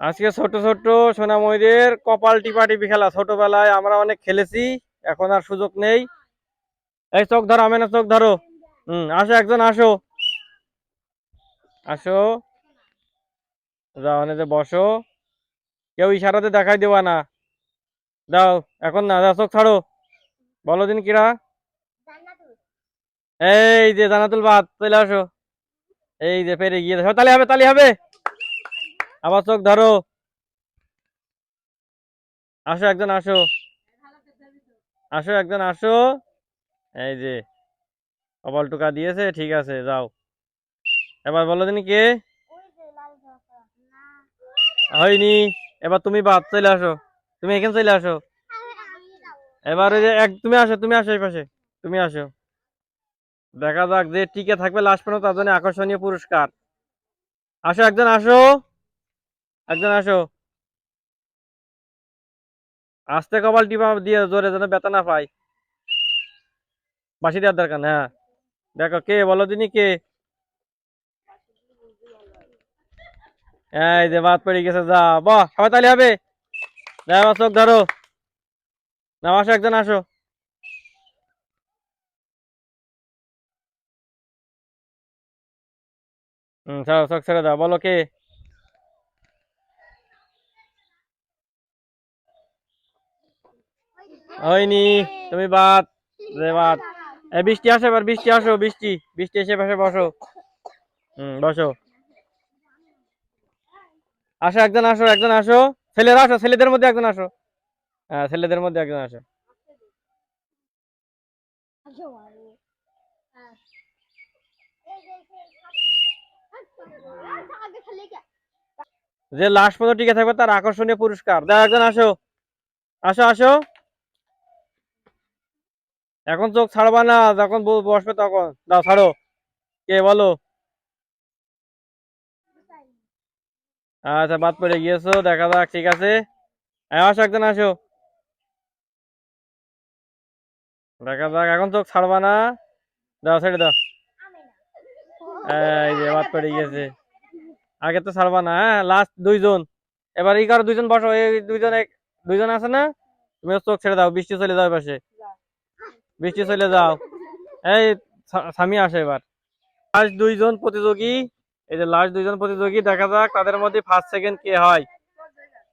আজকে ছোট ছোট সোনাময়ীদের কপাল টিপা টিপি খেলা। ছোটবেলায় আমরা অনেক খেলেছি, এখন আর সুযোগ নেই। এই চোখ ধরো, আমেনা চোখ ধরো। হুম, আসো একজন, আসো। আসো। যাও যে বসো। কেউ ইশারাতে দেখাই দেওয়া না। দাও, এখন না, দাও, চোখ ছাড়ো। বলো দিন কিরা। এই যে জানাতুল বাদ, চলে আসো। এই যে পেরে গিয়ে তালি হবে তালি হবে। আবার চোখ ধরো। আসো একজন, আসো। আসো একজন, আসো। এই যে, কপাল টুকা দিয়েছে, ঠিক আছে, যাও। এবার বলো দিন কে? হয়নি, এবার তুমি বাদ, চলে আসো। তুমি এখানে চলে আসো। এবার ওই যে এক, তুমি আসো তুমি আসো এই পাশে, তুমি আসো। দেখা যাক যে টিকে থাকবে লাস্ট পর্যন্ত, তার জন্য আকর্ষণীয় পুরস্কার। আসো একজন, আসো। একজন আসো। আস্তে কপাল টিপা দিয়ে জোরে যেন ব্যথা না পাই বাসি দেওয়ার দরকার হ্যাঁ। দেখো, কে বলো দিনি কে? এই যে বাদ পড়ে গেছে, যা। বাহ, সবাই তালি হবে। দেখো চোখ ধরো। না আসো, একজন আসো। হুম চোখ ছেড়ে দাও। বলো কে? হয়নি, তুমি বাদ রে বাদ। বৃষ্টি আসো এবার, বৃষ্টি আসো, বৃষ্টি বৃষ্টি এসে পাশে বসো। হুম, বসো। আসো, একজন আসো একজন আসো। ছেলেরা আসো, ছেলেদের মধ্যে একজন আসো। হ্যাঁ ছেলেদের মধ্যে একজন আসো। যে লাস্ট পর্যন্ত টিকে থাকবে, তার আকর্ষণীয় পুরস্কার। দাও, একজন আসো। আসো আসো। এখন চোখ ছাড়বা না, যখন বসবে তখন। দাও, ছাড়ো। কে, বলো। আচ্ছা বাদ পড়ে গিয়েছো, দেখা যাক, ঠিক আছে? হ্যাঁ আসো, একজন আসো। দেখা যাক, এখন চোখ ছাড়বা না। দাও, ছেড়ে দাও। বাদ পড়ে গিয়েছে। আগে তো ছাড়বা না হ্যাঁ লাস্ট দুইজন। এবার এই কারও দুইজন বসো, এই দুইজন এক- দুইজন আছে না? তুমি চোখ ছেড়ে দাও, বৃষ্টি চলে যাও পাশে। বৃষ্টি চলে যাও। এই স্বামী আসে এবার। লাস্ট দুইজন প্রতিযোগী, এই যে লাস্ট দুইজন প্রতিযোগী, দেখা যাক তাদের মধ্যে ফার্স্ট সেকেন্ড কে হয়।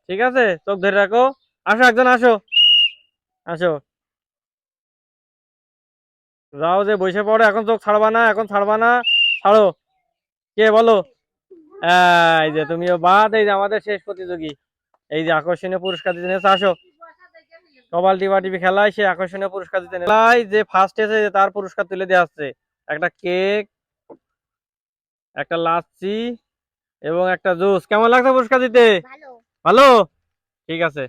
ঠিক আছে? চোখ ধরে রাখো। আসো, একজন আসো। আসো। যাও যে বসে পড়ো, এখন চোখ ছাড়বা না, এখন ছাড়বা না। ছাড়ো। কে বলো? এই যে তুমিও বাদ, এই যে আমাদের শেষ প্রতিযোগী। এই যে আকর্ষণীয় পুরস্কার দিতে আসো। কবাল ডিবা টিভি খেলায় সে আকর্ষণীয় পুরস্কার দিতে খেলায় যে ফার্স্ট এসে তার পুরস্কার তুলে দেওয়া হচ্ছে। একটা কেক একটা লাচ্ছি এবং একটা জুস কেমন লাগছে পুরস্কার দিতে ভালো? ঠিক আছে।